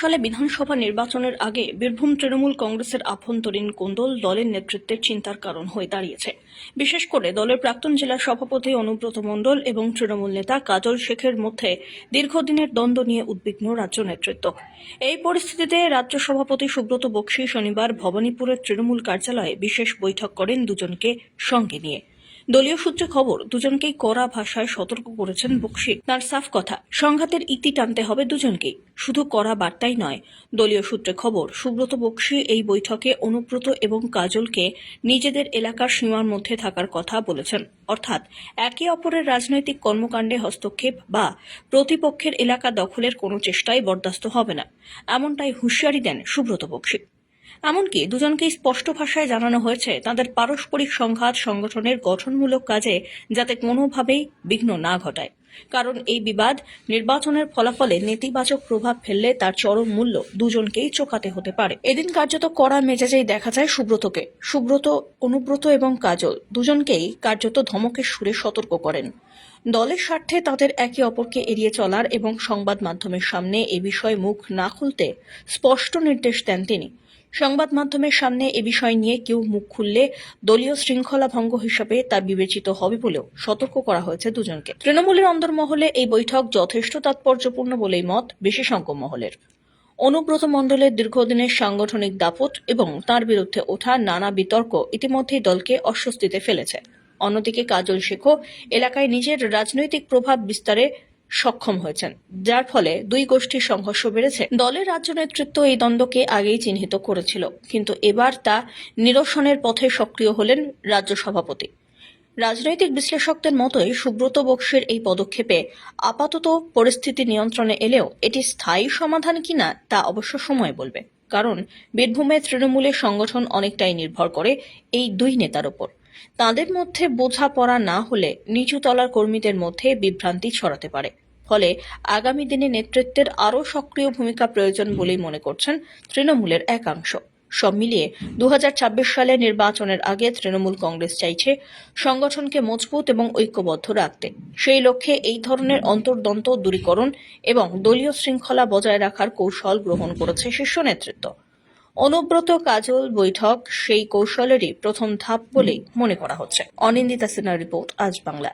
সালে বিধানসভা নির্বাচনের আগে বীরভূম তৃণমূল কংগ্রেসের আভ্যন্তরীণ কোন্দল দলের নেতৃত্বের চিন্তার কারণ হয়ে দাঁড়িয়েছে। বিশেষ করে দলের প্রাক্তন জেলা সভাপতি অনুব্রত মণ্ডল এবং তৃণমূল নেতা কাজল শেখের মধ্যে দীর্ঘদিনের দ্বন্দ্ব নিয়ে উদ্বিগ্ন রাজ্য নেতৃত্ব। এই পরিস্থিতিতে রাজ্য সভাপতি সুব্রত বক্সী শনিবার ভবানীপুরের তৃণমূল কার্যালয়ে বিশেষ বৈঠক করেন দুজনকে সঙ্গে নিয়ে। দলীয় সূত্রে খবর, দুজনকেই কড়া ভাষায় সতর্ক করেছেন বক্সি। তার সাফ কথা, সংঘাতের ইতি টানতে হবে দুজনকেই। শুধু কড়া বার্তাই নয়, দলীয় সূত্রে খবর, সুব্রত বক্সি এই বৈঠকে অনুব্রত এবং কাজলকে নিজেদের এলাকার সীমার মধ্যে থাকার কথা বলেছেন। অর্থাৎ, একে অপরের রাজনৈতিক কর্মকাণ্ডে হস্তক্ষেপ বা প্রতিপক্ষের এলাকা দখলের কোনো চেষ্টাই বরদাস্ত হবে না। এমনটাই হুঁশিয়ারি দেন সুব্রত বক্সি। এমনকি দুজনকেই স্পষ্ট ভাষায় জানানো হয়েছে, তাদের পারস্পরিক সংঘাত সংগঠনের গঠনমূলক কাজে যাতে কোনোভাবেই বিঘ্ন না ঘটায়। কারণ এই বিবাদ নির্বাচনের ফলাফলে নেতিবাচক প্রভাব ফেললে তার চরম মূল্য দুজনকেই চোকাতে হতে পারে। এদিন কার্যত কড়া মেজাজেই দেখা যায় সুব্রতকে। সুব্রত, অনুব্রত এবং কাজল দুজনকেই কার্যত ধমকের সুরে সতর্ক করেন। দলের স্বার্থে তাদের একে অপরকে এড়িয়ে চলার এবং সংবাদ মাধ্যমের সামনে এ বিষয়ে মুখ না খুলতে স্পষ্ট নির্দেশ দেন তিনি। সংবাদ মাধ্যমের সামনে এ বিষয় নিয়ে কেউ মুখ খুললে দলীয় শৃঙ্খলা ভঙ্গ হিসাবে তা বিবেচিত হবে বলেও সতর্ক করা হয়েছে দুজনকে। তৃণমূলের অন্দরমহলে এই বৈঠক যথেষ্ট তাৎপর্যপূর্ণ বলেই মত বিশেষজ্ঞ মহলের অনুব্রত মণ্ডলের দীর্ঘদিনের সাংগঠনিক দাপট এবং তার বিরুদ্ধে ওঠা নানা বিতর্ক ইতিমধ্যেই দলকে অস্বস্তিতে ফেলেছে। অন্যদিকে কাজল শেখও এলাকায় নিজের রাজনৈতিক প্রভাব বিস্তারে সক্ষম হয়েছেন। যার ফলে দুই গোষ্ঠীর সংঘর্ষ বেড়েছে। দলের রাজ্য নেতৃত্ব এই দ্বন্দ্বকে আগেই চিহ্নিত করেছিল, কিন্তু এবার তা নিরসনের পথে সক্রিয় হলেন রাজ্য সভাপতি। রাজনৈতিক বিশ্লেষকদের মতোই সুব্রত বক্সের এই পদক্ষেপে আপাতত পরিস্থিতি নিয়ন্ত্রণে এলেও এটি স্থায়ী সমাধান কিনা তা অবশ্য সময় বলবে। কারণ বীরভূমে তৃণমূলের সংগঠন অনেকটাই নির্ভর করে এই দুই নেতার ওপর। তাদের মধ্যে বোঝাপড়া না হলে নিচু তলার কর্মীদের মধ্যে বিভ্রান্তি ছড়াতে পারে। ফলে আগামী দিনে নেতৃত্বের আরও সক্রিয় ভূমিকা প্রয়োজন বলেই মনে করছেন তৃণমূলের একাংশ। সব মিলিয়ে দু হাজার ছাব্বিশ সালে নির্বাচনের আগে তৃণমূল কংগ্রেস চাইছে সংগঠনকে মজবুত এবং ঐক্যবদ্ধ রাখতে। সেই লক্ষ্যে এই ধরনের অন্তর্দন্ত দূরীকরণ এবং দলীয় শৃঙ্খলা বজায় রাখার কৌশল গ্রহণ করেছে শীর্ষ নেতৃত্ব। অনুব্রত কাজল বৈঠক, সেই কৌশলেরই প্রথম ধাপ বলে মনে করা হচ্ছে। অনিন্দিতা সিনহার রিপোর্ট, আজ বাংলা।